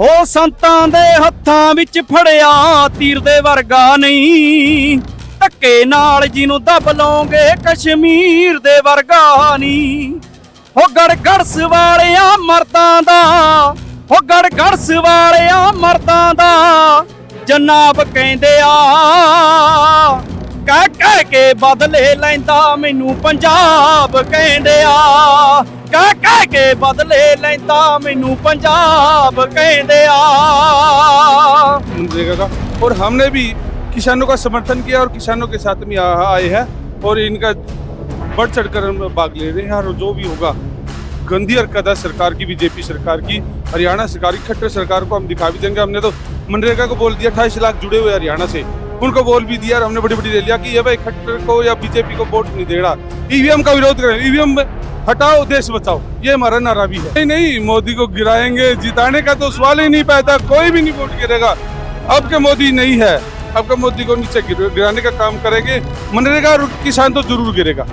ਹੋ ਸੰਤਾਂ ਦੇ ਹੱਥਾਂ ਵਿੱਚ ਫੜਿਆ ਤੀਰ ਦੇ ਵਰਗਾ ਨਹੀਂ। ਧੱਕੇ ਨਾਲ ਜਿਹਨੂੰ ਦਬ ਲਓਗੇ ਕਸ਼ਮੀਰ ਦੇ ਵਰਗਾ ਨਹੀਂ। ਹੋ ਗੜ ਗੜਸ ਵਾਲਿਆਂ ਮਰਦਾਂ ਦਾ, ਹੋ ਗੜ ਗੜਸ ਵਾਲਿਆਂ ਮਰਦਾਂ ਦਾ, ਜਨਾਬ ਕਹਿੰਦੇ ਆ, ਕਹਿ ਕਹਿ ਕੇ ਬਦਲੇ ਲੈਂਦਾ ਮੈਨੂੰ ਪੰਜਾਬ ਕਹਿੰਦੇ ਆ। ਕਹਿ ਕਹਿ ਕੇ ਬਦਲੇ ਲੈਂਦਾ ਮੈਨੂੰ ਪੰਜਾਬ ਕਹਿੰਦੇ ਆ मनरेगा का और हमने भी किसानों का समर्थन किया और किसानों के साथ में यहाँ आए हैं और इनका बढ़ चढ़कर हम भाग ले रहे हैं और जो भी होगा गंदी हरकत है सरकार की बीजेपी सरकार की हरियाणा सरकार की खट्टर सरकार को हम दिखा भी देंगे हमने तो मनरेगा को बोल दिया अट्ठाईस लाख जुड़े हुए हरियाणा से उनको बोल भी दिया और हमने बड़ी बड़ी रैलियां की है भाई खट्टर को या बीजेपी को वोट नहीं देना ईवीएम का विरोध करें ईवीएम हटाओ देश बचाओ ये हमारा नारा भी है नहीं नहीं मोदी को गिराएंगे जिताने का तो सवाल ही नहीं पैदा कोई भी नहीं वोट गिरेगा अब के मोदी नहीं है अब के मोदी को नीचे गिर- गिराने का काम करेंगे मनरेगा और किसान तो जरूर गिरेगा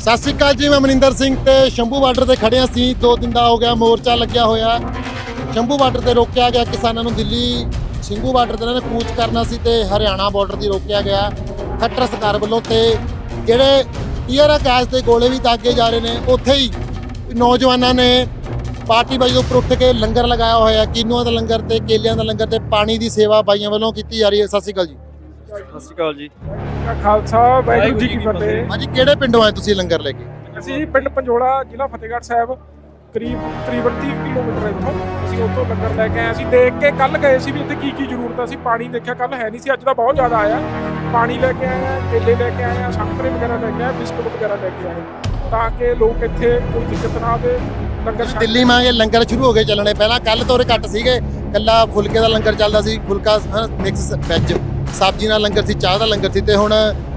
ਸਤਿ ਸ਼੍ਰੀ ਅਕਾਲ ਜੀ ਮੈਂ ਮਨਿੰਦਰ ਸਿੰਘ ਤੇ ਸ਼ੰਭੂ ਬਾਰਡਰ ਤੇ ਖੜਿਆ ਸੀ ਦੋ ਦਿਨ ਦਾ ਹੋ ਗਿਆ ਮੋਰਚਾ ਲੱਗਿਆ ਹੋਇਆ ਸ਼ੰਭੂ ਬਾਰਡਰ ਤੇ ਰੋਕਿਆ ਗਿਆ ਕਿਸਾਨਾਂ ਨੂੰ ਦਿੱਲੀ ਸਿੰਘੂ ਬਾਰਡਰ ਤੇ ਇਹਨਾਂ ਨੇ ਕੂਚ ਕਰਨਾ ਸੀ ਤੇ ਹਰਿਆਣਾ ਬਾਰਡਰ ਦੀ ਰੋਕਿਆ ਗਿਆ। ਖੱਟਰ ਸਰਕਾਰ ਵੱਲੋਂ ਤੇ ਜਿਹੜੇ ਟੀਅਰ ਗੈਸ ਦੇ ਗੋਲੇ ਵੀ ਦਾਗੇ ਜਾ ਰਹੇ ਨੇ ਉੱਥੇ ਹੀ ਨੌਜਵਾਨਾਂ ਨੇ ਪਾਰਟੀ ਬਾਈ ਉੱਪਰ ਉੱਠ ਕੇ ਲੰਗਰ ਲਗਾਇਆ ਹੋਇਆ ਕੀਨੂਆਂ ਦਾ ਲੰਗਰ ਤੇ ਕੇਲਿਆਂ ਦਾ ਲੰਗਰ ਤੇ ਪਾਣੀ ਦੀ ਸੇਵਾ ਬਾਈਆਂ ਵੱਲੋਂ ਕੀਤੀ ਜਾ ਰਹੀ ਹੈ। ਸਤਿ ਸ਼੍ਰੀ ਅਕਾਲ ਜੀ। ਸਤਿ ਸ਼੍ਰੀ ਅਕਾਲ ਜੀ। ਖਾਲਸਾ ਵਾਹਿਗੁਰੂ ਜੀ ਕੀ ਫਤਿਹ। ਹਾਂਜੀ ਕਿਹੜੇ ਪਿੰਡੋਂ ਆਏ ਤੁਸੀਂ ਲੰਗਰ ਲੈ ਕੇ? ਅਸੀਂ ਜੀ ਪਿੰਡ ਪੰਜੋੜਾ ਜ਼ਿਲ੍ਹਾ ਫਤਿਹਗੜ੍ਹ ਸਾਹਿਬ। ਕਰੀਬ 30 ਕਿਲੋਮੀਟਰ ਇੱਥੋਂ ਅਸੀਂ ਉੱਥੋਂ ਲੰਗਰ ਲੈ ਕੇ ਆਏ ਅਸੀਂ ਦੇਖ ਕੇ ਕੱਲ ਗਏ ਸੀ ਵੀ ਇੱਥੇ ਕੀ ਕੀ ਜ਼ਰੂਰਤ ਆ। ਸੀ ਪਾਣੀ ਦੇਖਿਆ ਕੱਲ ਹੈ ਨਹੀਂ ਸੀ ਅੱਜ ਤਾਂ ਬਹੁਤ ਜ਼ਿਆਦਾ ਆਇਆ। ਪਾਣੀ ਲੈ ਕੇ ਆਏ ਆ ਕੇਲੇ ਲੈ ਕੇ ਆਏ ਆ ਸੰਤਰੇ ਵਗੈਰਾ ਲੈ ਕੇ ਆਏ ਬਿਸਕੁਟ ਵਗੈਰਾ ਲੈ ਕੇ ਆਏ ਤਾਂ ਕਿ ਲੋਕ ਇੱਥੇ ਕੋਈ ਦਿੱਕਤ ਨਾ ਆਵੇ ਲੰਗਰ ਦਿੱਲੀ ਮਾਂਗੇ ਲੰਗਰ ਸ਼ੁਰੂ ਹੋ ਗਏ ਚੱਲਣੇ। ਪਹਿਲਾਂ ਕੱਲ ਤੋਂ ਉਰੇ ਘੱਟ ਸੀਗੇ। ਕੱਲਾ ਫੁਲਕੇ ਦਾ ਲੰਗਰ ਚੱਲਦਾ ਸੀ ਫੁਲਕਾ ਮਿਕਸ ਵੈਜ ਸਬਜ਼ੀ ਨਾਲ ਲੰਗਰ ਸੀ ਚਾਹ ਦਾ ਲੰਗਰ ਸੀ ਤੇ ਹੁਣ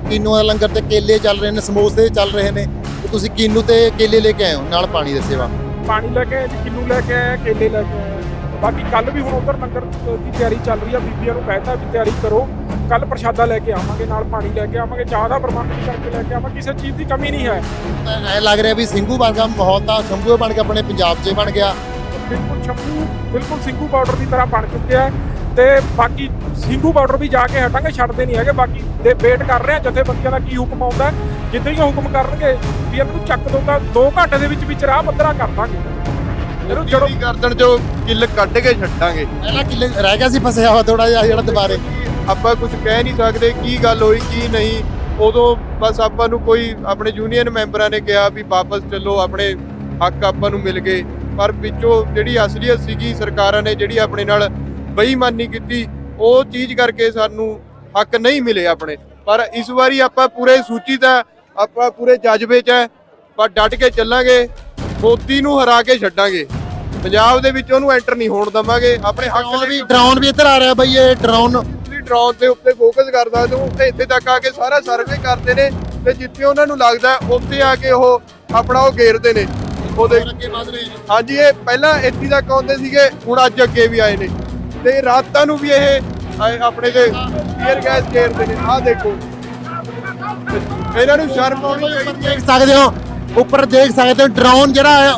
ਕੀਨੂ ਦਾ ਲੰਗਰ ਤੇ ਕੇਲੇ ਚੱਲ ਰਹੇ ਨੇ ਸਮੋਸੇ ਚੱਲ ਰਹੇ ਨੇ। ਤੁਸੀਂ ਕੀਨੂ ਤੇ ਕੇਲੇ ਲੈ ਕੇ ਆਏ ਹੋ ਨਾਲ ਪਾਣੀ ਦੀ ਸੇਵਾ। ਪਾਣੀ ਲੈ ਕੇ ਜੀ ਕਿੰਨੂ ਲੈ ਕੇ ਆਏ ਆ, ਕੇਲੇ ਲੈ ਕੇ ਆਏ ਆ। ਬਾਕੀ ਕੱਲ ਵੀ ਹੁਣ ਉਧਰ ਲੰਗਰ ਦੀ ਤਿਆਰੀ ਚੱਲ ਰਹੀ ਆ ਬੀਬੀਆਂ ਨੂੰ ਕਹਿਤਾ ਵੀ ਤਿਆਰੀ ਕਰੋ। ਕੱਲ ਪ੍ਰਸ਼ਾਦਾ ਲੈ ਕੇ ਆਵਾਂਗੇ ਨਾਲ ਪਾਣੀ ਲੈ ਕੇ ਆਵਾਂਗੇ ਚਾਹ ਦਾ ਪ੍ਰਬੰਧ ਵੀ ਕਰਕੇ ਲੈ ਕੇ ਆਵਾਂਗੇ। ਕਿਸੇ ਚੀਜ਼ ਦੀ ਕਮੀ ਨਹੀਂ ਹੈ। ਐ ਲੱਗ ਰਿਹਾ ਵੀ ਸਿੰਘੂ ਵਰਗਾ ਮਾਹੌਲ ਤਾਂ ਸ਼ੰਭੂ ਬਣ ਕੇ ਆਪਣੇ ਪੰਜਾਬ 'ਚ ਬਣ ਗਿਆ। ਬਿਲਕੁਲ ਸ਼ੰਭੂ ਬਿਲਕੁਲ ਸਿੰਘੂ ਬਾਰਡਰ ਦੀ ਤਰ੍ਹਾਂ ਬਣ ਚੁੱਕਿਆ ਹੈ। ਤੇ ਬਾਕੀ ਸਿੰਘੂ ਬਾਰਡਰ ਵੀ ਜਾ ਕੇ ਹਟਾਂਗੇ ਛੱਡਦੇ ਨਹੀਂ ਹੈਗੇ। ਬਾਕੀ ਦੇ ਵੇਟ ਕਰ ਰਹੇ ਆ ਜਥੇਬੰਦੀਆਂ ਦਾ ਕੀ ਹੁਕਮ ਆਉਂਦਾ। ਜਿੱਦਾਂ ਹੀ ਹੁਕਮ ਕਰਨਗੇ ਵੀ ਇਹਨੂੰ ਚੱਕ ਦੋ ਤਾਂ 2 ਘੰਟੇ ਦੇ ਵਿੱਚ ਵਿੱਚ ਰਾਹ ਪੱਧਰਾ ਕਰ ਦਾਂਗੇ। ਇਹਨੂੰ ਜੜੋਂ ਗਰਦਨ ਚੋਂ ਕਿੱਲ ਕੱਢ ਕੇ ਛੱਡਾਂਗੇ। ਪਹਿਲਾਂ ਕਿੱਲੇ ਰਹਿ ਗਿਆ ਸੀ ਫਸਿਆ ਹੋਇਆ ਥੋੜਾ ਜਿਹਾ ਜਿਹੜਾ ਦੁਬਾਰੇ। ਆਪਾਂ ਕੁਝ ਕਹਿ ਨਹੀਂ ਸਕਦੇ ਕੀ ਗੱਲ ਹੋਈ ਕੀ ਨਹੀਂ। ਉਦੋਂ ਬਸ ਆਪਾਂ ਨੂੰ ਕੋਈ ਆਪਣੇ ਯੂਨੀਅਨ ਮੈਂਬਰਾਂ ਨੇ ਕਿਹਾ ਵੀ ਵਾਪਸ ਚੱਲੋ ਆਪਣੇ ਹੱਕ ਆਪਾਂ ਨੂੰ ਮਿਲ ਗਏ। ਪਰ ਵਿੱਚੋਂ ਜਿਹੜੀ ਅਸਲੀਅਤ ਸੀਗੀ ਸਰਕਾਰਾਂ ਨੇ ਜਿਹੜੀ ਆਪਣੇ ਨਾਲ ਬੇਈਮਾਨੀ ਕੀਤੀ ਉਹ ਚੀਜ਼ ਕਰਕੇ ਸਾਨੂੰ ਹੱਕ ਨਹੀਂ ਮਿਲੇ ਆਪਣੇ। ਪਰ ਇਸ ਵਾਰੀ ਆਪਾਂ ਪੂਰੇ ਸੂਚਿਤ ਹੈ ਆਪਾਂ ਪੂਰੇ ਜਜ਼ਬੇ 'ਚ ਪਰ ਡਟ ਕੇ ਚੱਲਾਂਗੇ ਮੋਦੀ ਨੂੰ ਹਰਾ ਕੇ ਛੱਡਾਂਗੇ। ਪੰਜਾਬ ਦੇ ਵਿੱਚ ਉਹਨੂੰ ਐਂਟਰ ਨਹੀਂ ਹੋਣ ਦਵਾਂਗੇ ਆਪਣੇ ਹੱਕ ਲਈ ਵੀ ਡਰੋਨ ਵੀ ਇੱਧਰ ਆ ਰਿਹਾ ਬਈ ਇਹ ਡਰੋਨ। ਤੁਸੀਂ ਡਰੋਨ ਦੇ ਉੱਤੇ ਫੋਕਸ ਕਰਦਾ ਤੇ ਉੱਥੇ ਇੱਥੇ ਤੱਕ ਆ ਕੇ ਸਾਰਾ ਸਰਵੇ ਕਰਦੇ ਨੇ ਤੇ ਜਿੱਥੇ ਉਹਨਾਂ ਨੂੰ ਲੱਗਦਾ ਉੱਥੇ ਆ ਕੇ ਉਹ ਆਪਣਾ ਉਹ ਘੇਰਦੇ ਨੇ। ਉਹਦੇ ਅੱਗੇ ਵਧ ਰਹੇ ਨੇ। ਹਾਂਜੀ ਇਹ ਪਹਿਲਾਂ ਇੱਥੇ ਤੱਕ ਆਉਂਦੇ ਸੀਗੇ ਹੁਣ ਅੱਜ ਅੱਗੇ ਵੀ ਆਏ ਨੇ। ਤੇ ਰਾਤਾਂ ਨੂੰ ਵੀ ਇਹ ਆਪਣੇ ਦੇ ਏਅਰ ਗੈਸ ਘੇਰਦੇ ਨੇ। ਆਹ ਦੇਖੋ। ਇਹਨਾਂ ਨੂੰ ਸ਼ਰਮ ਆਉਣੀ ਉੱਪਰ ਚਾਹੀਦੀ ਦੇਖ ਸਕਦੇ ਹੋ ਉੱਪਰ ਦੇਖ ਸਕਦੇ ਹੋ ਡਰੋਨ ਜਿਹੜਾ ਹੈ,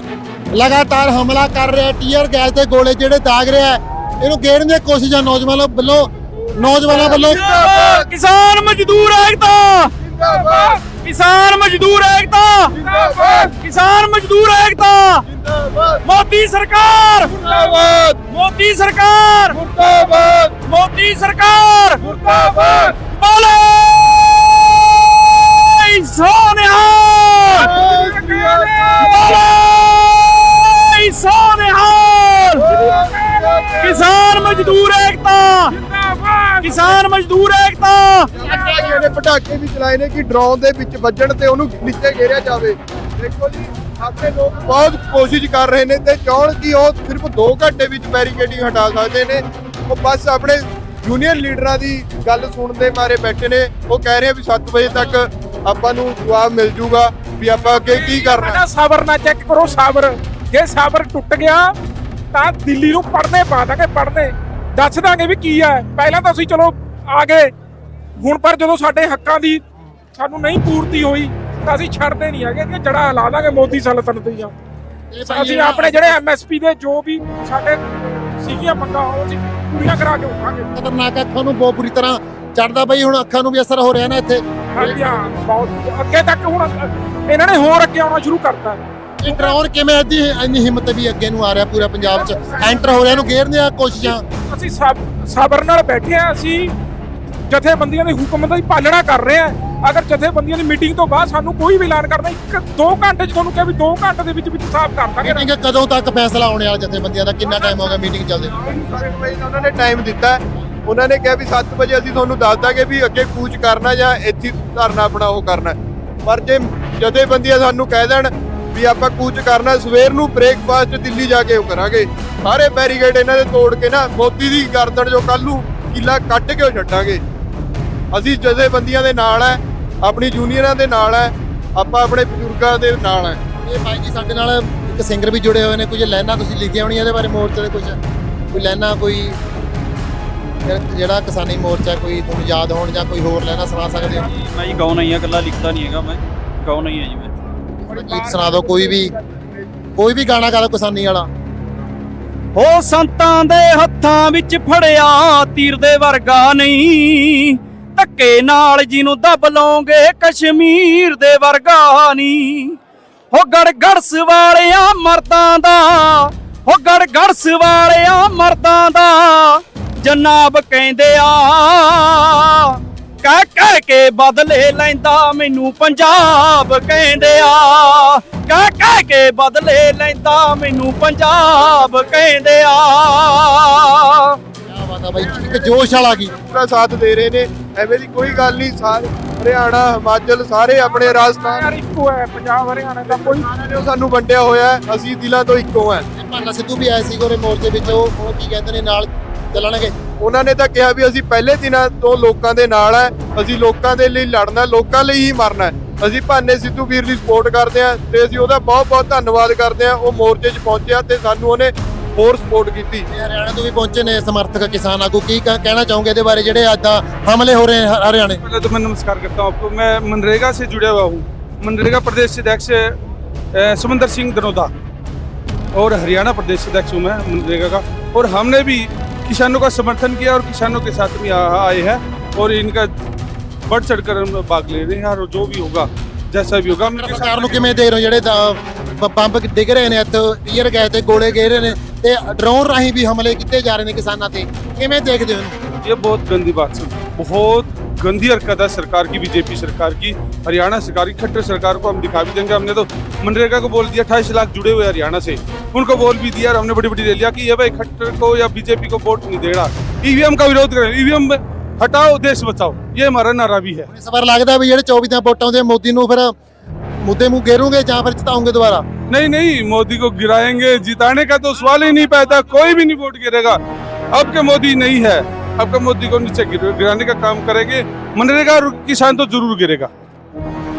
ਲਗਾਤਾਰ ਹਮਲਾ ਕਰ ਰਿਹਾ ਟੀਅਰ ਗੈਸ ਦੇ ਗੋਲੇ ਜਿਹੜੇ ਦਾਗ ਰਿਹਾ ਹੈ, ਇਹਨੂੰ ਗੇੜਨ ਦੀ ਕੋਸ਼ਿਸ਼ ਆ ਨੌਜਵਾਨਾਂ ਵੱਲੋਂ। ਨੌਜਵਾਨਾਂ ਵੱਲੋਂ ਕਿਸਾਨ ਮਜ਼ਦੂਰ ਏਕਤਾ ਜਿੰਦਾਬਾਦ! ਕਿਸਾਨ ਮਜ਼ਦੂਰ ਏਕਤਾ! ਜਿੰਦਾਬਾਦ! ਕਿਸਾਨ ਮਜ਼ਦੂਰ ਏਕਤਾ! ਜਿੰਦਾਬਾਦ! ਮੋਦੀ ਸਰਕਾਰ! ਮੁਰਦਾਬਾਦ ਮੋਦੀ ਸਰਕਾਰ! ਮੁਰਦਾਬਾਦ! ਮੋਦੀ ਸਰਕਾਰ! ਮੁਰਦਾਬਾਦ! ਬੋਲੇ! ਸੋਨਿਹਾ ਬੋਲੇ! ਸੋਨਿਹਾ ਕਿਸਾਨ ਮਜ਼ਦੂਰ ਏਕਤਾ! ਕਿਸਾਨ ਮਜ਼ਦੂਰ ਏਕਤਾ! ਪਟਾਕੇ ਨੇ ਪਟਾਕੇ ਵੀ ਚਲਾਏ ਨੇ ਕਿ ਡਰੋਨ ਦੇ ਵਿੱਚ ਵੱਜਣ ਤੇ ਉਹਨੂੰ ਨੀਚੇ ਘੇਰਿਆ ਜਾਵੇ। ਦੇਖੋ ਜੀ ਆਪਣੇ ਲੋਕ ਬਹੁਤ ਕੋਸ਼ਿਸ਼ ਕਰ ਰਹੇ ਨੇ ਤੇ ਚਾਹਣ ਕਿ ਉਹ ਸਿਰਫ 2 ਘੰਟੇ ਵਿੱਚ ਬੈਰੀਕੇਡਿੰਗ ਹਟਾ ਸਕਦੇ ਨੇ। ਉਹ ਬਸ ਆਪਣੇ ਯੂਨੀਅਨ ਲੀਡਰਾਂ ਦੀ ਗੱਲ ਸੁਣਨ ਦੇ ਮਾਰੇ ਬੈਠੇ ਨੇ। ਉਹ ਕਹਿ ਰਹੇ ਆ ਵੀ 7 ਵਜੇ ਤੱਕ ਆਪਾਂ ਨੂੰ ਜਵਾਬ ਮਿਲ ਜੂਗਾ ਵੀ ਆਪਾਂ ਅੱਗੇ ਕੀ ਕਰਨਾ। ਸਾਡਾ ਸਬਰ ਨਾ ਚੈੱਕ ਕਰੋ ਸਬਰ। ਜੇ ਸਬਰ ਟੁੱਟ ਗਿਆ ਤਾਂ ਦਿੱਲੀ ਨੂੰ ਪੜਨੇ ਪਾ ਦਾਂਗੇ ਪੜਨੇ ਦੱਸ ਦਾਂਗੇ ਵੀ ਕੀ ਹੈ ਪਹਿਲਾਂ ਤਾਂ ਅਸੀਂ ਚਲੋ ਆ ਗਏ। ਹੁਣ ਪਰ ਜਦੋਂ ਸਾਡੇ ਹੱਕਾਂ ਦੀ ਸਾਨੂੰ ਨਹੀਂ ਪੂਰਤੀ ਹੋਈ ਤਾਂ ਅਸੀਂ ਛੱਡਦੇ ਨਹੀਂ ਹੈਗੇ ਇਹਦੀਆਂ ਜੜਾਂ ਹਿਲਾ ਦਾਂਗੇ ਮੋਦੀ ਸਲਤਨਤ ਦੀਆਂ। ਅਸੀਂ ਆਪਣੇ ਜਿਹੜੇ ਐਮਐਸਪੀ ਦੇ ਜੋ ਵੀ ਸਾਡੇ ਸੀਗੀਆਂ ਮੰਗਾਂ ਉਹ ਅਸੀਂ ਪੂਰੀਆਂ ਕਰਾ ਕੇ ਉਠਾਂਗੇ। ਖਤਰਨਾਕ ਅੱਖਾਂ ਨੂੰ ਬਹੁਤ ਬੁਰੀ ਤਰ੍ਹਾਂ ਚੜਦਾ ਬਈ ਹੁਣ ਅੱਖਾਂ ਨੂੰ ਵੀ ਅਸਰ ਹੋ ਰਿਹਾ ਨਾ ਇੱਥੇ। ਹਾਂਜੀ ਹਾਂ ਬਹੁਤ ਅੱਗੇ ਤੱਕ ਹੁਣ ਇਹਨਾਂ ਨੇ ਹੋਰ ਅੱਗੇ ਆਉਣਾ ਸ਼ੁਰੂ ਕਰਤਾ। ਇਹ ਡਰਾਉਣ ਕਿਵੇਂ ਐਡੀ ਇੰਨੀ ਹਿੰਮਤ ਵੀ ਅੱਗੇ ਨੂੰ ਆ ਰਿਹਾ ਪੂਰਾ ਪੰਜਾਬ 'ਚ। ਐਂਟਰ ਹੋ ਰਿਹਾ ਇਹਨੂੰ ਘੇਰਨ ਦੀਆਂ ਕੋਸ਼ਿਸ਼ਾਂ। ਅਸੀਂ ਸਬ ਸਬਰ ਨਾਲ ਬੈਠੇ ਆ ਅਸੀਂ ਜਥੇਬੰਦੀਆਂ ਦੇ ਹੁਕਮ ਦੀ ਪਾਲਣਾ ਕਰ ਰਹੇ ਆ। ਅਗਰ ਜਥੇਬੰਦੀਆਂ ਦੀ ਮੀਟਿੰਗ ਤੋਂ ਬਾਅਦ ਸਾਨੂੰ ਕੋਈ ਵੀ ਐਲਾਨ ਕਰਦਾ ਇੱਕ 2 ਘੰਟੇ ਚ ਤੁਹਾਨੂੰ ਕਿਹਾ ਵੀ 2 ਘੰਟੇ ਦੇ ਵਿੱਚ ਵਿੱਚ ਸਾਫ਼ ਕਰ ਦਾਂਗੇ ਮੀਟਿੰਗ ਕਦੋਂ ਤੱਕ ਫੈਸਲਾ ਆਉਣੇ ਵਾਲਾ ਜਥੇਬੰਦੀਆਂ ਦਾ? ਕਿੰਨਾ ਟਾਈਮ ਹੋ ਗਿਆ ਮੀਟਿੰਗ ਚੱਲਦੇ ਉਹਨਾਂ ਨੇ ਟਾਈਮ ਦਿੱਤਾ ਹੈ। ਉਹਨਾਂ ਨੇ ਕਿਹਾ ਵੀ 7 ਵਜੇ ਅਸੀਂ ਤੁਹਾਨੂੰ ਦੱਸ ਦਾਂਗੇ ਵੀ ਅੱਗੇ ਕੂਚ ਕਰਨਾ ਜਾਂ ਇੱਥੇ ਹੀ ਧਰਨਾ ਆਪਣਾ ਉਹ ਕਰਨਾ ਹੈ। ਪਰ ਜੇ ਜਥੇਬੰਦੀਆਂ ਸਾਨੂੰ ਕਹਿ ਦੇਣ ਵੀ ਆਪਾਂ ਕੂਚ ਕਰਨਾ ਸਵੇਰ ਨੂੰ ਬ੍ਰੇਕਫਾਸਟ ਦਿੱਲੀ ਜਾ ਕੇ ਉਹ ਕਰਾਂਗੇ। ਸਾਰੇ ਬੈਰੀਗੇਡ ਇਹਨਾਂ ਦੇ ਤੋੜ ਕੇ ਨਾ ਮੋਦੀ ਦੀ ਗਰਦਨ ਜੋ ਕੱਲ ਨੂੰ ਕਿਲਾ ਕੱਢ ਕੇ ਉਹ ਛੱਡਾਂਗੇ। ਅਸੀਂ ਜਥੇਬੰਦੀਆਂ ਦੇ ਨਾਲ ਹੈ ਆਪਣੀ ਯੂਨੀਅਨਾਂ ਦੇ ਨਾਲ ਹੈ ਆਪਾਂ ਆਪਣੇ ਬਜ਼ੁਰਗਾਂ ਦੇ ਨਾਲ ਹੈ ਇਹ ਭਾਈ ਜੀ ਸਾਡੇ ਨਾਲ ਇੱਕ ਸਿੰਗਰ ਵੀ ਜੁੜੇ ਹੋਏ ਨੇ ਕੁਝ ਲਾਈਨਾਂ ਤੁਸੀਂ ਲਿਖੀਆਂ ਹੋਣੀਆਂ ਇਹਦੇ ਬਾਰੇ ਮੋਰਚੇ ਦੇ ਕੁਝ ਕੋਈ ਲਾਈਨਾਂ ਕੋਈ ਜਿਹੜਾ- ਕਿਸਾਨੀ ਮੋਰਚਾ ਕੋਈ ਤੁਹਾਨੂੰ ਯਾਦ ਹੋਣ ਜਾਂ ਕੋਈ ਹੋਰ ਲਾਈਨਾਂ ਸੁਣਾ ਸਕਦੇ ਹੋ? ਮੈਂ ਜੀ ਗਾਉਣਾ ਹੀ ਆ ਇਕੱਲਾ ਲਿਖਦਾ ਨਹੀਂ ਹੈਗਾ ਮੈਂ। ਗਾਉਣਾ ਹੀ ਆ ਜੀ ਮੈਂ। ਗੀਤ ਸੁਣਾ ਦਿਓ ਕੋਈ ਵੀ ਕੋਈ ਵੀ ਗਾਣਾ ਗਾ ਦਿਓ ਕਿਸਾਨੀ ਵਾਲਾ। ਹੋ ਸੰਤਾਂ ਦੇ ਹੱਥਾਂ ਵਿੱਚ ਫੜਿਆ ਤੀਰ ਦੇ ਵਰਗਾ ਨਹੀਂ। ਧੱਕੇ ਨਾਲ ਜਿਹਨੂੰ ਦੱਬ ਲਓਗੇ ਕਸ਼ਮੀਰ ਦੇ ਵਰਗਾ ਨਹੀਂ ਹੋ ਗੜਗੜਸ ਵਾਲਿਆਂ ਮਰਦਾਂ ਦਾ, ਹੋ ਗੜਗੜਸ ਵਾਲਿਆਂ ਮਰਦਾਂ ਦਾ, ਜਨਾਬ ਕਹਿੰਦੇ ਆ, ਕਹਿ ਕਹਿ ਕੇ ਬਦਲੇ ਲੈਂਦਾ ਮੈਨੂੰ ਪੰਜਾਬ ਕਹਿੰਦੇ ਆ। ਕਹਿ ਕਹਿ ਕੇ ਬਦਲੇ ਲੈਂਦਾ ਮੈਨੂੰ ਪੰਜਾਬ ਕਹਿੰਦੇ ਆ। ਇੱਕ ਜੋਸ਼ ਵਾਲਾ ਗੀਤ ਪੂਰਾ ਸਾਥ ਦੇ ਰਹੇ ਨੇ। ਐਵੇਂ ਦੀ ਕੋਈ ਗੱਲ ਨਹੀਂ। ਸਾਰੇ ਹਰਿਆਣਾ ਹਿਮਾਚਲ ਸਾਰੇ ਆਪਣੇ ਰਾਜਸਥਾਨ। ਯਾਰ ਇੱਕੋ ਹੈ। ਪੰਜਾਬ ਹਰਿਆਣਾ ਦਾ ਕੋਈ ਨੇ ਸਾਨੂੰ ਵੰਡਿਆ ਹੋਇਆ ਅਸੀਂ ਦਿਲਾਂ ਤੋਂ ਇੱਕੋ ਹੈ। ਭਾਨਾ ਸਿੱਧੂ ਵੀ ਆਏ ਸੀ ਗੋਰੇ ਮੋਰਚੇ ਵਿੱਚ। ਉਹ ਉਹ ਕੀ ਕਹਿੰਦੇ ਨੇ? ਨਾਲ ਚੱਲਣਗੇ। ਉਹਨਾਂ ਨੇ ਤਾਂ ਕਿਹਾ ਵੀ ਅਸੀਂ ਪਹਿਲੇ ਦਿਨਾਂ ਤੋਂ ਲੋਕਾਂ ਦੇ ਨਾਲ ਹੈ। ਅਸੀਂ ਲੋਕਾਂ ਦੇ ਲਈ ਲੜਨਾ ਲੋਕਾਂ ਲਈ ਹੀ ਮਰਨਾ। ਅਸੀਂ ਭਾਨੇ ਸਿੱਧੂ ਵੀਰ ਦੀ ਸਪੋਰਟ ਕਰਦੇ ਹਾਂ ਤੇ ਅਸੀਂ ਉਹਦਾ ਬਹੁਤ ਬਹੁਤ ਧੰਨਵਾਦ ਕਰਦੇ ਹਾਂ। ਉਹ ਮੋਰਚੇ 'ਚ ਪਹੁੰਚਿਆ ਤੇ ਸਾਨੂੰ ਉਹਨੇ ਹੋਰ ਸਪੋਰਟ ਕੀਤੀ ਇਹ ਹਰਿਆਣਾ ਤੋਂ ਵੀ ਪਹੁੰਚੇ ਨੇ ਸਮਰਥਕ ਕਿਸਾਨ ਆਗੂ ਕੀ ਕ- ਕਹਿਣਾ ਚਾਹੋਗੇ ਇਹਦੇ ਬਾਰੇ ਜਿਹੜੇ ਅੱਜ ਦਾ ਹਮਲੇ ਹੋ ਰਹੇ ਨੇ ਹ- ਹਰਿਆਣੇ पहले तो मैं नमस्कार करता हूँ आपको मैं मनरेगा से जुड़ा हुआ हूँ मनरेगा प्रदेश अध्यक्ष अ, सुमंदर सिंह दनोदा और हरियाणा प्रदेश अध्यक्ष हूँ मैं मनरेगा का और हमने भी किसानों का समर्थन किया और किसानों के साथ में यहाँ आए हैं और इनका बढ़ चढ़ कर हम भाग ले रहे हैं और जो भी होगा जैसा भी होगा मेरे साथ- ਸਰਕਾਰ ਨੂੰ ਕਿਵੇਂ ਦੇਖ ਰਹੇ ਹੋ ਜਿਹੜੇ ਦ- ਬ- ਬੰਬ ਡਿੱਗ ਰਹੇ ਨੇ ਇੱਥੇ ਟੀਅਰ ਗਏ ਤੇ ਗੋਲੇ ਗੇ ਰਹੇ ਨੇ ਤੇ ਡਰੋਨ ਰਾਹੀਂ ਵੀ ਹਮਲੇ ਕੀਤੇ ਜਾ ਰਹੇ ਨੇ ਕਿਸਾਨਾਂ ਤੇ ਕਿਵੇਂ ਦੇਖਦੇ ਹੋ ਇਹਨੂੰ ये बहुत गंदी बात है बहुत गंदी हरकत है सरकार की बीजेपी सरकार की हरियाणा सरकार की खट्टर सरकार को हम दिखा भी देंगे हमने तो मनरेगा को बोल दिया अट्ठाईस लाख जुड़े हुए हरियाणा से उनको बोल भी दिया और हमने बड़ी बड़ी ले लिया कि ये भाई खट्टर को या बीजेपी को वोट नहीं दे रहा ईवीएम का विरोध करें ईवीएम हटाओ देश बचाओ ये हमारा नारा भी है ਇਸ ਵਾਰ ਲੱਗਦਾ ਵੀ ਜਿਹੜੇ 24 ਦੀਆਂ वोटां ਆਉਂਦੇ ਮੋਦੀ ਨੂੰ ਫਿਰ ਮੁੱਦੇ ਮੂੰਹ ਗੇਰੋਗੇ ਜਾਂ ਫਿਰ ਜਿਤਾਉਂਗੇ ਦੁਬਾਰਾ नहीं नहीं मोदी को गिराएंगे जिताने का तो सवाल ही नहीं पैदा कोई भी नहीं वोट गिरेगा अब के मोदी नहीं है अब के मोदी को नीचे गिर- गिराने का काम करेंगे मनरेगा और किसान तो जरूर गिरेगा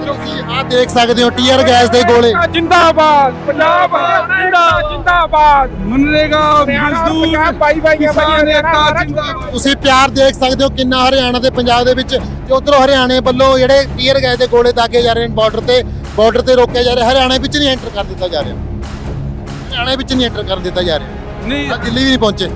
ਤੁਸੀਂ ਆਹ ਦੇਖ ਸਕਦੇ ਹੋ ਟੀਅਰ ਗੈਸ ਦੇ ਗੋਲੇ ਜਿੰਦਾਬਾਦ ਪੰਜਾਬ ਹਰਿਆਣਾ ਜਿੰਦਾਬਾਦ मनरेगा ਹਰਿਆਣਾ मजदूर ਪੰਜਾਬ ਬਾਈ ਬਾਈ ਹੈ ਬਾਈ किसान ਹਰਿਆਣਾ एकता ਸਾਰਾ जिंदाबाद ਤੁਸੀਂ ਪਿਆਰ ਦੇਖ ਸਕਦੇ ਹੋ ਕਿੰਨਾ ਹਰਿਆਣਾ ਤੇ ਪੰਜਾਬ ਦੇ ਵਿੱਚ ਤੇ ਉਧਰੋਂ ਹਰਿਆਣੇ ਵੱਲੋਂ ਜਿਹੜੇ ਟੀਅਰ ਗੈਸ ਦੇ ਗੋਲੇ ਦਾਗੇ ਜਾ ਰਹੇ ਨੇ ਬਾਰਡਰ ਤੇ ਬਾਰਡਰ ਤੇ ਰੋਕਿਆ ਜਾ ਰਿਹਾ ਹਰਿਆਣੇ ਵਿੱਚ ਨਹੀਂ ਐਂਟਰ ਕਰ ਦਿੱਤਾ ਜਾ ਰਿਹਾ ਹਰਿਆਣੇ ਵਿੱਚ ਨਹੀਂ ਐਂਟਰ ਕਰ ਦਿੱਤਾ ਜਾ ਰਿਹਾ नहीं ਆਹ ਦਿੱਲੀ ਵੀ ਨਹੀਂ ਪਹੁੰਚੇ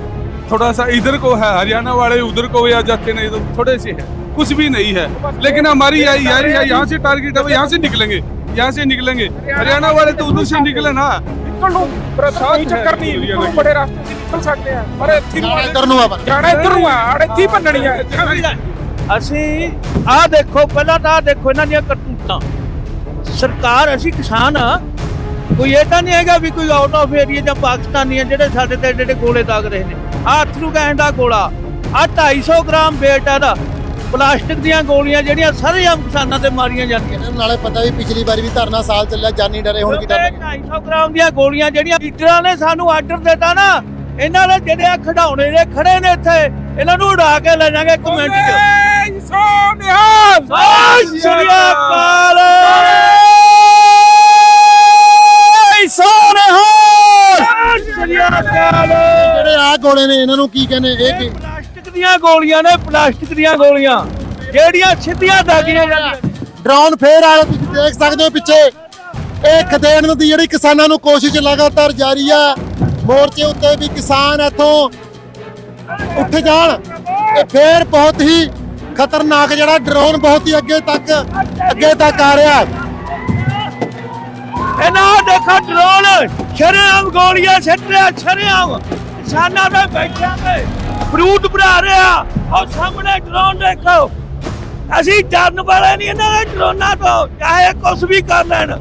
थोड़ा सा इधर को है हरियाणा वाले उधर को या जाते नहीं तो थोड़े से है कुछ भी नहीं है लेकिन हमारी यारी यारी है यहाँ से टारगेट है यहाँ से निकलेंगे यहाँ से निकलेंगे हरियाणा वाले तो उधर से निकले ना ਨਿਕਲ ਨੂੰ ਪਰ ਕੋਈ ਚੱਕਰ ਨਹੀਂ ਨਿਕਲੋ ਬੜੇ ਰਸਤੇ ਸੀ ਨਿਕਲ ਸਕਦੇ ਆ ਪਰ ਇੱਥੇ ਨੂੰ ਜਾਣਾ ਇੱਧਰ ਨੂੰ ਆ ਪਰ ਜਾਣਾ ਇੱਧਰ ਨੂੰ ਆ ਅੜ ਇੱਥੇ ਹੀ ਭੰਨਣੀ ਆ ਅਸੀਂ ਆਹ ਦੇਖੋ ਪਹਿਲਾਂ ਤਾਂ ਆਹ ਦੇਖੋ ਇਹਨਾਂ ਦੀਆਂ ਕਰਤੂਤਾਂ ਸਰਕਾਰ ਅਸੀਂ ਕਿਸਾਨ ਆ। ਕੋਈ ਇਹ ਤਾਂ ਨਹੀਂ ਹੈਗਾ ਵੀ ਕੋਈ ਆਊਟ ਆਫ ਏਰੀਆ ਜਾਂ ਪਾਕਿਸਤਾਨੀ ਆ ਜਿਹੜੇ ਸਾਡੇ ਤੇ ਜਿਹੜੇ ਗੋਲੇ ਦਾਗ ਰਹੇ ਨੇ। ਆਹ ਅਥਰੂ ਕਹਿਣ ਦਾ ਗੋਲਾ। ਆਹ 250 ਗ੍ਰਾਮ weight ਆ ਦਾ ਪਲਾਸਟਿਕ ਦੀਆਂ ਗੋਲੀਆਂ ਜਿਹੜੀਆਂ ਸਾਰੇ ਆਮ ਕਿਸਾਨਾਂ ਤੇ ਮਾਰੀਆਂ ਜਾਂਦੀਆਂ ਨੇ। ਨਾਲੇ ਪਤਾ ਵੀ ਪਿਛਲੀ ਵਾਰੀ ਵੀ ਧਰਨਾ ਸਾਲ ਚੱਲਿਆ ਜਾਨੀ ਡਰੇ ਹੁਣ ਕੀ ਡਰਨਗੇ 250 ਗ੍ਰਾਮ ਦੀਆਂ ਗੋਲੀਆਂ ਜਿਹੜੀਆਂ ਲੀਡਰਾਂ ਨੇ ਸਾਨੂੰ ਆਰਡਰ ਦਿੱਤਾ ਨਾ ਇਹਨਾਂ ਨੇ ਜਿਹੜੇ ਆ ਖਡਾਉਣੇ ਨੇ ਖੜੇ ਨੇ ਇੱਥੇ ਇਹਨਾਂ ਨੂੰ ਉਡਾ ਕੇ ਲੈ ਜਾਾਂਗੇ ਇੱਕ ਮਿੰਟ 'ਚ। ਓਏ ਸੋਨਿਹਾਲ! ਸਤਿ ਸ਼੍ਰੀ ਅਕਾਲ। ਸ਼੍ਰੀ ਅਕਾਲ ਜਿਹੜੇ ਆ ਗੋਲੇ ਨੇ ਇਹਨਾਂ ਨੂੰ ਕੀ ਕਹਿੰਦੇ? ਇਹ ਕੀ? ਪਲਾਸਟਿਕ ਦੀਆਂ ਗੋਲੀਆਂ ਨੇ ਪਲਾਸਟਿਕ ਦੀਆਂ ਗੋਲੀਆਂ। ਜਿਹੜੀਆਂ ਸਿੱਧੀਆਂ ਦਾਗੀਆਂ ਜਾਂਦੀਆਂ। ਡਰੋਨ ਫੇਰ ਆ ਤੁਸੀਂ ਦੇਖ ਸਕਦੇ ਹੋ ਪਿੱਛੇ। ਇਹ ਖਦੇੜਨ ਦੀ ਜਿਹੜੀ ਕਿਸਾਨਾਂ ਨੂੰ ਕੋਸ਼ਿਸ਼ ਲਗਾਤਾਰ ਜਾਰੀ ਆ। ਮੋਰਚੇ ਉੱਤੇ ਵੀ ਕਿਸਾਨ ਇੱਥੋਂ ਉੱਠ ਜਾਣ। ਇਹ ਫੇਰ ਬਹੁਤ ਹੀ ਖਤਰਨਾਕ ਜਿਹੜਾ ਡਰੋਨ ਬਹੁਤ ਹੀ ਅੱਗੇ ਤੱਕ ਅੱਗੇ ਤੱਕ ਆ ਰਿਹਾ। ਇਹਨਾਂ ਦੇਖੋ ਡਰੋਨ ਸ਼ਰੇਆਮ ਗੋਲੀਆਂ ਛੱਡ ਰਿਹਾ ਸ਼ਰੇਆਮ ਕਿਸਾਨਾਂ ਦੇ ਬੈਠਿਆਂ ਤੇ ਫਰੂਟ ਬਣਾ ਰਿਹਾ। ਉਹ ਸਾਹਮਣੇ ਡਰੋਨ ਦੇਖੋ। ਅਸੀਂ ਡਰਨ ਵਾਲੇ ਨਹੀਂ ਇਹਨਾਂ ਦੇ ਡਰੋਨਾਂ ਤੋਂ ਚਾਹੇ ਕੁਝ ਵੀ ਕਰ ਲੈਣ।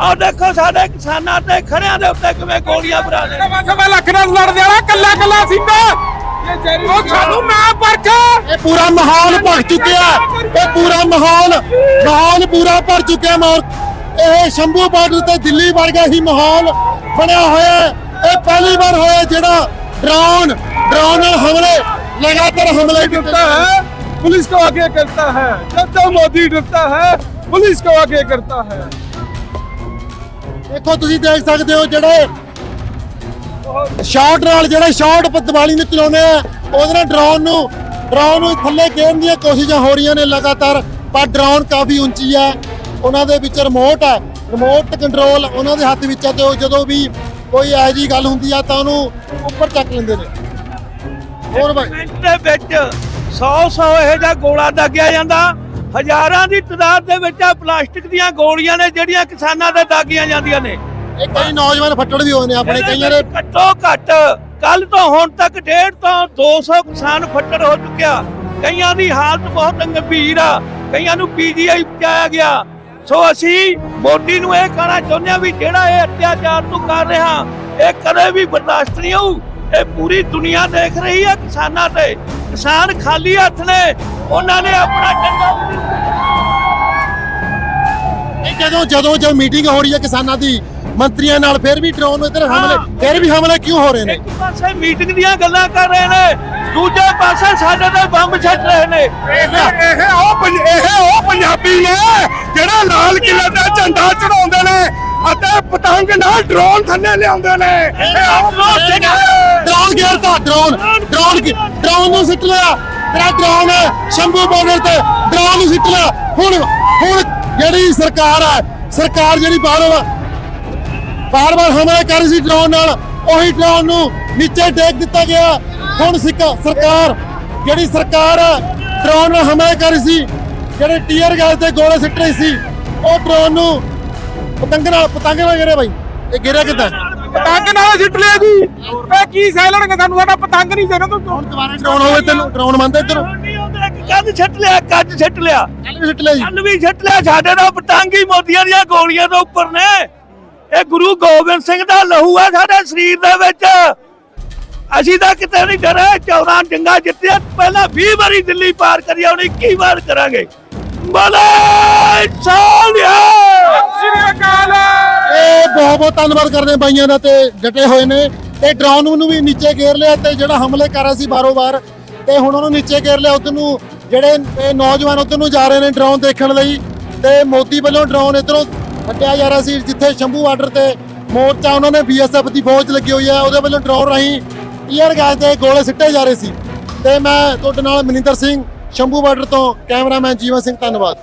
ਆਹ ਦੇਖੋ ਸਾਡੇ ਕਿਸਾਨਾਂ ਤੇ ਖੜਿਆਂ ਦੇ ਉੱਤੇ ਕਿਵੇਂ ਗੋਲੀਆਂ ਰਹੇ। ਬਸ ਮੈਂ ਲੱਖ ਨਾਲ ਲੜਦੇ ਵਾਲਾ ਕੱਲਾ ਕੱਲਾ ਸਿੰਗਾ ਉਹ ਸਾਨੂੰ ਨਾ ਪਰਖ। ਇਹ ਪੂਰਾ ਮਾਹੌਲ ਭਖ ਚੁੱਕਿਆ। ਇਹ ਪੂਰਾ ਮਾਹੌਲ ਮਾਹੌਲ ਪੂਰਾ ਭਰ ਚੁੱਕਿਆ ਮੌਰ ਇਹ ਸ਼ੰਭੂ ਬਾਰਡਰ ਤੇ ਦਿੱਲੀ ਵਰਗਾ ਹੀ ਮਾਹੌਲ। ਬਣਿਆ ਹੋਇਆ ਹੈ। ਇਹ ਪਹਿਲੀ ਵਾਰ ਹੋਇਆ ਜਿਹੜਾ ਡਰੋਨ ਡਰੋਨ ਨਾਲ ਹਮਲੇ ਲਗਾਤਾਰ ਹਮਲੇ ਕੀਤੇ करता है पुलिस को आगे करता है जब जब मोदी डरता है पुलिस को आगे करता है ਦੇਖੋ ਤੁਸੀਂ ਦੇਖ ਸਕਦੇ ਹੋ ਜਿਹੜੇ ਸ਼ਾਟ ਨਾਲ ਜਿਹੜੇ ਸ਼ਾਟ ਦੀਵਾਲੀ ਨੂੰ ਚਲਾਉਂਦੇ ਆ ਉਹਦੇ ਨਾਲ ਡਰੋਨ ਨੂੰ ਡਰੋਨ ਨੂੰ ਥੱਲੇ ਗੇਰਨ ਦੀਆਂ ਕੋਸ਼ਿਸ਼ਾਂ ਹੋ ਰਹੀਆਂ ਨੇ ਲਗਾਤਾਰ ਪਰ ਡਰੋਨ ਕਾਫੀ ਉੱਚੀ ਹੈ ਉਹਨਾਂ ਦੇ ਵਿੱਚ ਰਿਮੋਟ ਹੈ ਰਿਮੋਟ ਕੰਟਰੋਲ ਉਹਨਾਂ ਦੇ ਹੱਥ ਵਿੱਚ ਹੈ ਤੇ ਉਹ ਜਦੋਂ ਵੀ ਕੋਈ ਇਹੋ ਜਿਹੀ ਗੱਲ ਹੁੰਦੀ ਆ ਤਾਂ ਉਹਨੂੰ ਉੱਪਰ ਚੱਕ ਲੈਂਦੇ ਨੇ। ਹੋਰ ਭਾਈ ਮਿੰਟ ਦੇ ਵਿੱਚ 100 100 ਇਹੋ ਜਿਹਾ ਗੋਲਾ ਦਾਗਿਆ ਜਾਂਦਾ। ਹਜ਼ਾਰਾਂ ਦੀ ਤਾਦਾਦ ਦੇ ਵਿੱਚ ਆ ਪਲਾਸਟਿਕ ਦੀਆਂ ਗੋਲੀਆਂ ਨੇ ਜਿਹੜੀਆਂ ਕਿਸਾਨਾਂ ਦੇ ਦਾਗੀਆਂ ਜਾਂਦੀਆਂ ਨੇ। ਇਹ ਕਈ ਨੌਜਵਾਨ ਫੱਟੜ ਵੀ ਹੋਏ ਨੇ ਆਪਣੇ ਕਈਆਂ ਦੇ ਘੱਟੋ ਘੱਟ ਕੱਲ ਤੋਂ ਹੁਣ ਤੱਕ ਡੇਢ ਤੋਂ 200 ਕਿਸਾਨ ਫੱਟੜ ਹੋ ਚੁੱਕਿਆ। ਕਈਆਂ ਦੀ ਹਾਲਤ ਬਹੁਤ ਗੰਭੀਰ ਆ। ਕਈਆਂ ਨੂੰ ਪੀਜੀਆਈ ਪਹੁੰਚਾਇਆ ਗਿਆ। ਸੋ ਅਸੀਂ ਮੋਦੀ ਨੂੰ ਇਹ ਕਹਿਣਾ ਚਾਹੁੰਦੇ ਆ ਵੀ ਜਿਹੜਾ ਇਹ ਅਤਿਆਚਾਰ ਤੂੰ ਕਰ ਰਿਹਾ, ਇਹ ਕਦੇ ਵੀ ਬਰਦਾਸ਼ਤ ਨਹੀਂ ਹੋਊ। ਇਹ ਪੂਰੀ ਦੁਨੀਆ ਦੇਖ ਰਹੀ ਹੈ ਕਿਸਾਨਾਂ ਤੇ। ਕਿਸਾਨ ਖਾਲੀ ਹੱਥ ਨੇ, ਉਹਨਾਂ ਨੇ ਆਪਣਾ ਡੰਡਾ ਜਦੋਂ ਜਦੋਂ ਜਦ ਮੀਟਿੰਗ ਹੋ ਰਹੀ ਹੈ ਕਿਸਾਨਾਂ ਦੀ ਮੰਤਰੀਆਂ ਨਾਲ ਫਿਰ ਵੀ ਡਰੋਨ ਇੱਧਰ ਹਮਲੇ ਫਿਰ ਵੀ ਹਮਲੇ ਕਿਉਂ ਹੋ ਰਹੇ ਨੇ? ਇੱਕ ਪਾਸੇ ਮੀਟਿੰਗ ਦੀਆਂ ਗੱਲਾਂ ਕਰ ਰਹੇ ਨੇ ਦੂਜੇ ਪਾਸੇ ਸਾਡੇ ਤੇ ਬੰਬ ਛੱਡ ਰਹੇ ਨੇ। ਇਹ ਉਹ ਪੰਜ- ਇਹ ਉਹ ਪੰਜਾਬੀ ਨੇ ਜਿਹੜਾ ਲਾਲ ਕਿਲੇ ਦਾ ਝੰਡਾ ਚੜਾਉਂਦੇ ਨੇ ਅਤੇ ਪਤੰਗ ਨਾਲ ਡਰੋਨ ਥੱਲੇ ਲਿਆਉਂਦੇ ਨੇ। ਇਹ ਉਹ ਡਰੋਨ ਗਿਰਦਾ ਡਰੋਨ ਡਰੋਨ ਡਰੋਨ ਨੂੰ ਸਿੱਟ ਲਿਆ। ਤੇਰਾ ਡਰੋਨ ਸ਼ੰਭੂ ਬਾਰਡਰ ਤੇ ਡਰੋਨ ਨੂੰ ਸਿੱਟ ਲਿਆ। ਹੁਣ ਹੁਣ ਜਿਹੜੀ ਸਰਕਾਰ ਹੈ, ਸਰਕਾਰ ਜਿਹੜੀ ਬਾਰ ਬਾਰ ਬਾਰ ਹਮਲੇ ਕਰ ਰਹੀ ਸੀ ਡਰੋਨ ਨਾਲ, ਉਹੀ ਡਰੋਨ ਨੂੰ ਨੀਚੇ ਡੇਗ ਦਿੱਤਾ ਗਿਆ। ਹੁਣ ਸਰਕਾਰ, ਜਿਹੜੀ ਸਰਕਾਰ ਹੈ ਡਰੋਨ ਨਾਲ ਹਮਲੇ ਕਰ ਰਹੀ ਸੀ, ਜਿਹੜੇ ਟੀਅਰ ਗੈਸ ਤੇ ਗੋਲੇ ਸਿੱਟ ਰਹੀ ਸੀ, ਉਹ ਡਰੋਨ ਨੂੰ ਪਤੰਗ ਨਾਲ ਪਤੰਗ ਨਾਲ ਗਿਰੇ ਬਾਈ। ਇਹ ਗਿਰਿਆ ਕਿੱਦਾਂ? ਪਤੰਗ ਨਾਲ ਸਿੱਟ ਲਿਆ ਜੀ। ਇਹ ਕੀ ਸਹਿਲਣਗੇ ਸਾਨੂੰ? ਸਾਡਾ ਪਤੰਗ ਨਹੀਂ ਦੇਣਾ ਤੂੰ ਡਰੋਨ ਹੋਵੇ ਤੈਨੂੰ ਡਰੋਨ ਮੰਨਦੇ ਇੱਧਰ ਨਹੀਂ ਆਉਂਦਾ ਇੱਕ ਕੰਧ ਛੱਟ ਲਿਆ ਕੱਜ ਛੱਟ ਲਿਆ। ਕੱਲ ਵੀ ਸਿੱਟ ਲਿਆ ਜੀ। ਕੰਨ ਵੀ ਛੱਟ ਲਿਆ ਸਾਡੇ ਦਾ ਪਤੰਗ ਹੀ ਮੋਦੀਆਂ ਦੀਆਂ ਗੋਲੀਆਂ ਤੋਂ ਉੱਪਰ ਨੇ। ਇਹ ਗੁਰੂ ਗੋਬਿੰਦ ਸਿੰਘ ਦਾ ਲਹੂ ਆ ਸਾਡੇ ਸਰੀਰ ਦੇ ਵਿੱਚ। ਅਸੀਂ ਤਾਂ ਕਿਤੇ ਨਹੀਂ ਡਰੇ 14 ਜੰਗਾਂ ਜਿੱਤਿਆ ਪਹਿਲਾਂ 20 ਵਾਰੀ ਦਿੱਲੀ ਪਾਰ ਕਰੀ ਹੁਣ 21 ਵਾਰ ਕਰਾਂਗੇ। ਸ੍ਰੀ ਅਕਾਲ। ਇਹ ਬਹੁਤ ਬਹੁਤ ਧੰਨਵਾਦ ਕਰਦੇ ਹਾਂ ਬਾਈਆਂ ਦਾ ਤੇ ਡਟੇ ਹੋਏ ਨੇ। ਤੇ ਡਰੋਨ ਨੂੰ ਵੀ ਨੀਚੇ ਘੇਰ ਲਿਆ ਤੇ ਜਿਹੜਾ ਹਮਲੇ ਕਰ ਰਿਹਾ ਸੀ ਬਾਰੋ ਬਾਰ ਤੇ ਹੁਣ ਉਹਨੂੰ ਨੀਚੇ ਘੇਰ ਲਿਆ। ਉਧਰ ਨੂੰ ਜਿਹੜੇ ਇਹ ਨੌਜਵਾਨ ਉਧਰ ਨੂੰ ਜਾ ਰਹੇ ਨੇ ਡਰੋਨ ਦੇਖਣ ਲਈ। ਤੇ ਮੋਦੀ ਵੱਲੋਂ ਡਰੋਨ ਇਧਰੋਂ ਛੱਡਿਆ ਜਾ ਰਿਹਾ ਸੀ ਜਿੱਥੇ ਸ਼ੰਭੂ ਬਾਰਡਰ ਤੇ ਮੋਰਚਾ ਉਹਨਾਂ ਨੇ ਬੀਐਸਐਫ ਦੀ ਫੌਜ ਲੱਗੀ ਹੋਈ ਹੈ। ਉਹਦੇ ਵੱਲੋਂ ਡਰੋਨ ਰਾਹੀਂ ਈਅਰ ਗੈਸ ਦੇ ਗੋਲੇ ਸਿੱਟੇ ਜਾ ਰਹੇ ਸੀ। ਤੇ ਮੈਂ ਤੁਹਾਡੇ ਨਾਲ ਮਨਿੰਦਰ ਸਿੰਘ ਸ਼ੰਭੂ ਬਾਰਡਰ ਤੋਂ ਕੈਮਰਾਮੈਨ ਜੀਵਨ ਸਿੰਘ ਧੰਨਵਾਦ।